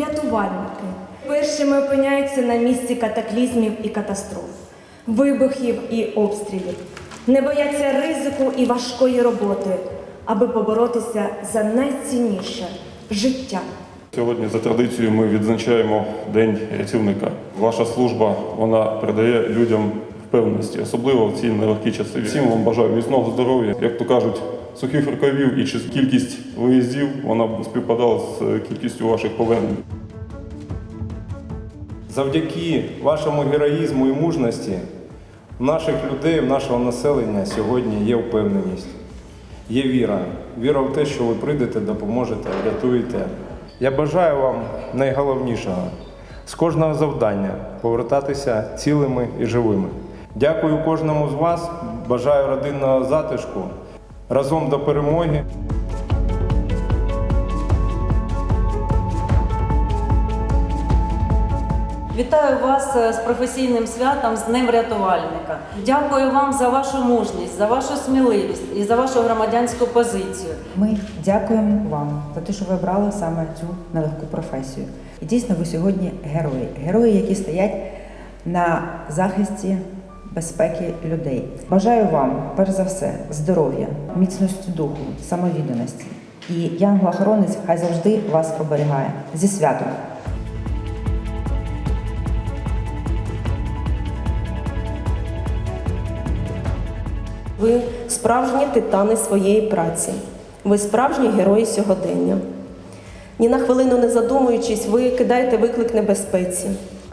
рятувальники. Першими опиняються на місці катаклізмів і катастроф, вибухів і обстрілів. Не бояться ризику і важкої роботи, аби поборотися за найцінніше життя. Сьогодні за традицією ми відзначаємо День рятівника. Ваша служба вона придає людям впевненості, особливо в ці нелегкі часи. Всім вам бажаю міцного здоров'я. Як то кажуть, сухих рукавів і чи кількість виїздів вона співпадала з кількістю ваших повернень. Завдяки вашому героїзму і мужності в наших людей, в нашого населення сьогодні є впевненість, є віра. Віра в те, що ви прийдете, допоможете, врятуєте. Я бажаю вам найголовнішого з кожного завдання повертатися цілими і живими. Дякую кожному з вас, бажаю родинного затишку. Разом до перемоги. Вітаю вас е, з професійним святом, з Днем рятувальника. Дякую вам за вашу мужність, за вашу сміливість і за вашу громадянську позицію. Ми дякуємо вам за те, що ви обрали саме цю нелегку професію. І дійсно, ви сьогодні герої. Герої, які стоять на захисті безпеки людей. Бажаю вам, перш за все, здоров'я, міцності духу, самовідданості. І янгол-охоронець хай завжди вас оберігає. Зі святом! Ви справжні титани своєї праці. Ви справжні герої сьогодення. Ні на хвилину не задумуючись, ви кидаєте виклик небезпеці.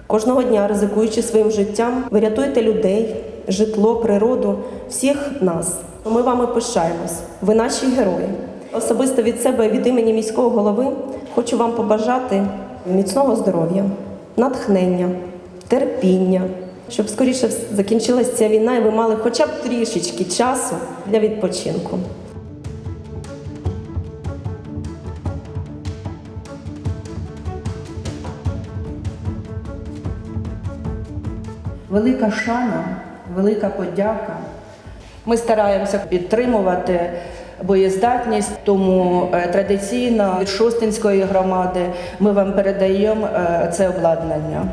Кожного дня, ризикуючи своїм життям, ви рятуєте людей, житло, природу, всіх нас. Ми вами пишаємось. Ви наші герої. Особисто від себе, від імені міського голови, хочу вам побажати міцного здоров'я, натхнення, терпіння, щоб скоріше закінчилася ця війна, і ви мали хоча б трішечки часу для відпочинку. Велика шана, велика подяка. Ми стараємося підтримувати боєздатність, тому е, традиційно від Шостинської громади ми вам передаємо е, це обладнання.